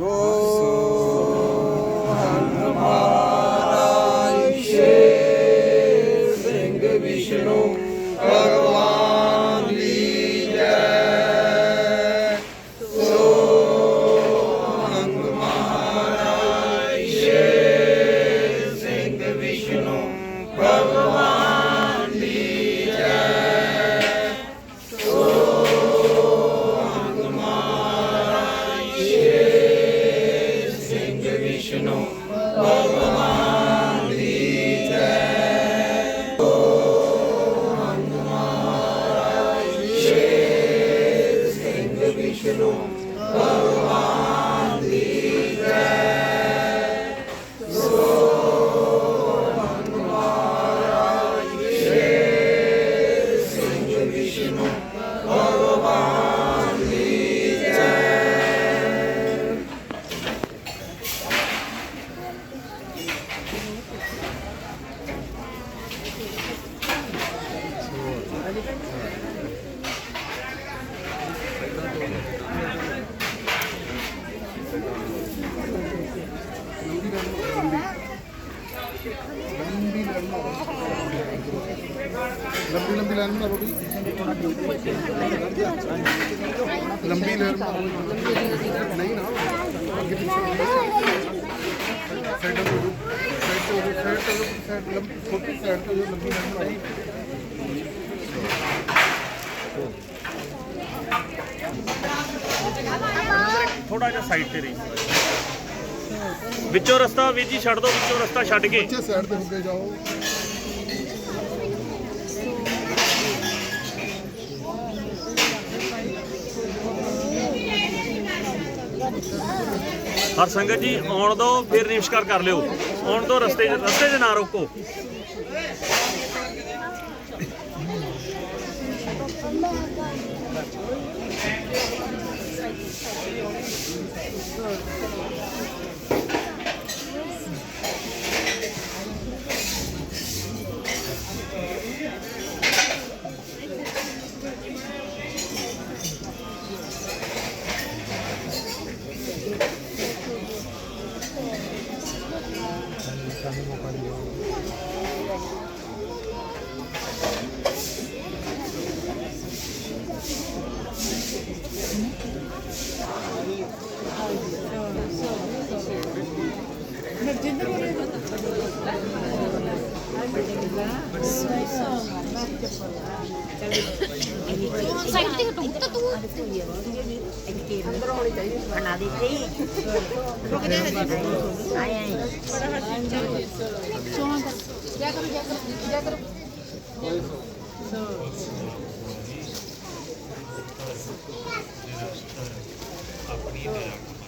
ਸੋ Vishnu Bhagavan Di Jai Vishnu Bhagavan line ਬਣਾ ਰੋਟੀ? ਲੰਬੀ ਲਾਈਨ ਬਣਾ ਨਹੀਂ ਨਾ। ਅੱਗੇ ਪਿੱਛੇ ਸਾਈਡ ਤੋਂ ਸਾਈਡ ਤੋਂ ਸਾਈਡ ਤੋਂ ਸਾਈਡ ਲੰਬੀ ਛੋਟੀ ਸਾਈਡ ਤੋਂ ਜੋ ਲੰਬੀ ਲਾਈਨ ਬਣਾਈ ਥੋੜਾ ਜਿਹਾ ਸਾਈਡ ਤੇ ਰਹੀ। ਵਿੱਚੋਂ ਰਸਤਾ ਵੀਰ ਜੀ ਛੱਡ ਦਿਓ ਵਿੱਚੋਂ ਰਸਤਾ ਛੱਡ ਕੇ। ਪਿੱਛੇ ਸਾਈਡ ਤੇ ਹੋ ਕੇ ਜਾਓ। ਹਰ ਸੰਗਤ ਜੀ, ਆਉਣ ਦੋ ਫਿਰ ਨਮਸਕਾਰ ਕਰ ਲਿਓ। ਆਉਣ ਦੋ ਰਸਤੇ ਰਸਤੇ 'ਚ ਨਾ ਰੋਕੋ। 안 먹거든요. 음? ਸਾਈਡ ਤੇ ਹਟੂ ਤਾਂ ਤੂੰ ਅੰਦਰ ਹੋਣੀ ਚਾਹੀਦੀ ਬਣਾ ਦਿੱਤੀ ਰੁਕ ਜਾ ਆਏ ਆਏ ਸੋਹਣਾ ਕਰ ਜਾ ਕਰੋ ਜਾ ਕਰੋ ਜਾ ਕਰੋ ਆਤਮ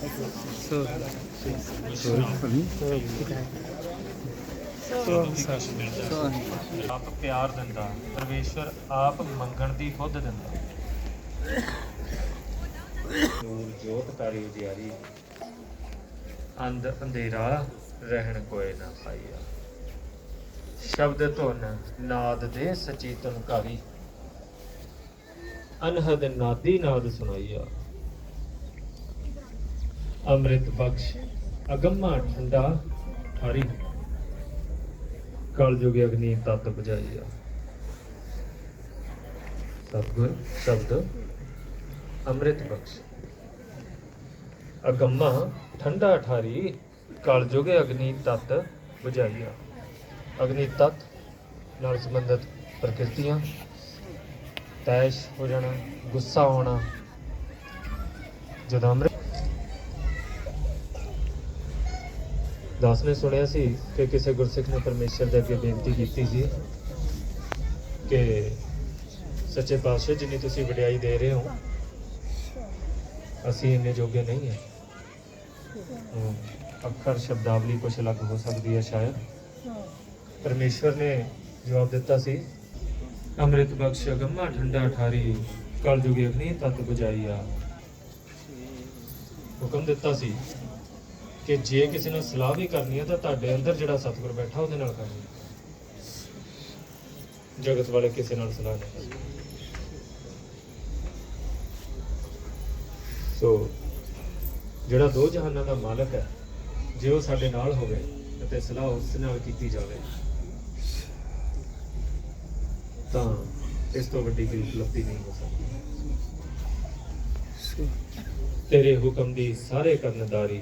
ਦਿਨੇ ਸਾਰੇ ਕਿਤੇ ਇੱਕ ਚੀਜ਼ ਬਹੁਤ ਬਹੁਤ ਆਪ ਪਿਆਰ ਦਿੰਦਾ, ਪਰਮੇਸ਼ਵਰ ਆਪ ਮੰਗਣ ਦੀ ਖੁਦ ਦਿੰਦਾ। ਨੂਰ ਜੋਤ ਤਾਰੀ ਉਜਿਆਰੀ ਅੰਧ ਅੰਧੇਰਾ ਰਹਿਣ ਕੋਏ ਨਾ ਪਾਈਆ। ਸ਼ਬਦ ਧੁਨ ਨਾਦ ਦੇ ਸਚੇਤਨ ਧਨਕਾਰੀ ਅਨਹਦ ਨਾਦੀ ਨਾਦ ਸੁਣਾਈਆ। ਅੰਮ੍ਰਿਤ ਬਖਸ਼, ਅਗੰਮਾ ਠੰਡਾ ਠਾਰੀ। ਕਲ ਅਗਨੀ ਤਤ ਬੁਝਾਈਆ ਸਤਗੁਰ ਸ਼ਬਦ, ਅੰਮ੍ਰਿਤ ਬਖਸ਼। ਅਗੰਮਾ ਠੰਡਾ ਠਾਰੀ ਕਲ ਅਗਨੀ ਤਤ ਬੁਝਾਈਆ ਅਗਨੀ ਤਤ ਨਾਲ ਸੰਬੰਧਿਤ ਪ੍ਰਕਿਰਤੀਆਂ, ਤੈਸ਼ ਹੋ ਜਾਣਾ, ਗੁੱਸਾ ਆਉਣਾ ਜਦੋਂ ਅੰਮ੍ਰਿਤ ਦਾਸ ਨੇ ਸੁਣਿਆ ਸੀ ਕਿ ਕਿਸੇ ਗੁਰਸਿੱਖ ਨੇ ਪਰਮੇਸ਼ਰ ਦੇ ਅੱਗੇ ਬੇਨਤੀ ਕੀਤੀ ਸੀ ਕਿ ਸੱਚੇ ਪਾਤਸ਼ਾਹ ਜਿੰਨੀ ਤੁਸੀਂ ਵਡਿਆਈ ਦੇ ਰਹੇ ਹੋ ਅਸੀਂ ਇੰਨੇ ਜੋਗੇ ਨਹੀਂ ਹਾਂ ਹਮ, ਅੱਖਰ ਸ਼ਬਦਾਵਲੀ ਕੁਛ ਅਲੱਗ ਹੋ ਸਕਦੀ ਹੈ ਸ਼ਾਇਦ ਪਰਮੇਸ਼ਵਰ ਨੇ ਜਵਾਬ ਦਿੱਤਾ ਸੀ ਅੰਮ੍ਰਿਤ ਬਖਸ਼ ਗੰਮਾ ਠੰਡਾ ਠਾਰੀ ਕਲ ਜੁਗੇ ਅਗਨੀ ਤਤ ਬੁਝਾਈਆ ਹੁਕਮ ਦਿੱਤਾ ਸੀ ਕਿ ਜੇ ਕਿਸੇ ਨਾਲ ਸਲਾਹ ਵੀ ਕਰਨੀ ਹੈ ਤਾਂ ਤੁਹਾਡੇ ਅੰਦਰ ਜਿਹੜਾ ਸਤਿਗੁਰ ਬੈਠਾ ਉਹਦੇ ਨਾਲ ਕਰਨੀ ਹੈ। ਜਗਤ ਵਾਲੇ ਕਿਸੇ ਨਾਲ ਸਲਾਹ ਨਹੀਂ ਸੋ, ਜਿਹੜਾ ਦੋ ਜਹਾਨਾਂ ਦਾ ਮਾਲਕ ਹੈ, ਜੇ ਉਹ ਸਾਡੇ ਨਾਲ ਹੋਵੇ ਅਤੇ ਸਲਾਹ ਉਸ ਨਾਲ ਕੀਤੀ ਜਾਵੇ, ਤਾਂ ਇਸ ਤੋਂ ਵੱਡੀ ਕੋਈ ਉਪਲਬਧੀ ਨਹੀਂ ਹੋ ਸਕਦੀ ਤੇਰੇ ਹੁਕਮ ਦੀ ਸਾਰੇ ਕਰਨਦਾਰੀ